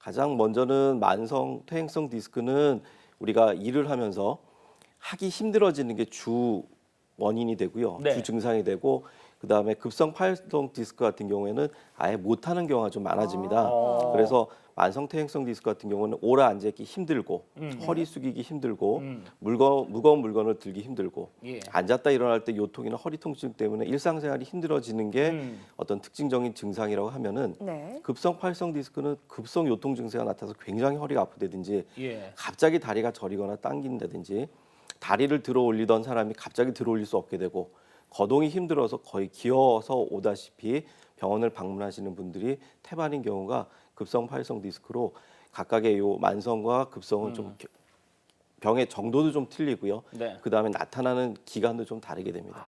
가장 먼저는 만성 퇴행성 디스크는 우리가 일을 하면서 하기 힘들어지는 게 주 원인이 되고요. 네. 주 증상이 되고 그다음에 급성 파열성 디스크 같은 경우에는 아예 못 하는 경우가 좀 많아집니다. 아. 그래서 만성 퇴행성 디스크 같은 경우는 오래 앉아 있기 힘들고 음. 허리 숙이기 힘들고 음. 물건 무거운 물건을 들기 힘들고 예. 앉았다 일어날 때 요통이나 허리 통증 때문에 일상생활이 힘들어지는 게 음. 어떤 특징적인 증상이라고 하면은 네. 급성 파열성 디스크는 급성 요통 증세가 나타나서 굉장히 허리가 아프다든지 예. 갑자기 다리가 저리거나 당긴다든지 다리를 들어 올리던 사람이 갑자기 들어 올릴 수 없게 되고 거동이 힘들어서 거의 기어서 오다시피 병원을 방문하시는 분들이 태반인 경우가 급성 파열성 디스크로 각각의 요 만성과 급성은 좀 겨- 병의 정도도 좀 틀리고요. 네. 그 다음에 나타나는 기간도 좀 다르게 됩니다.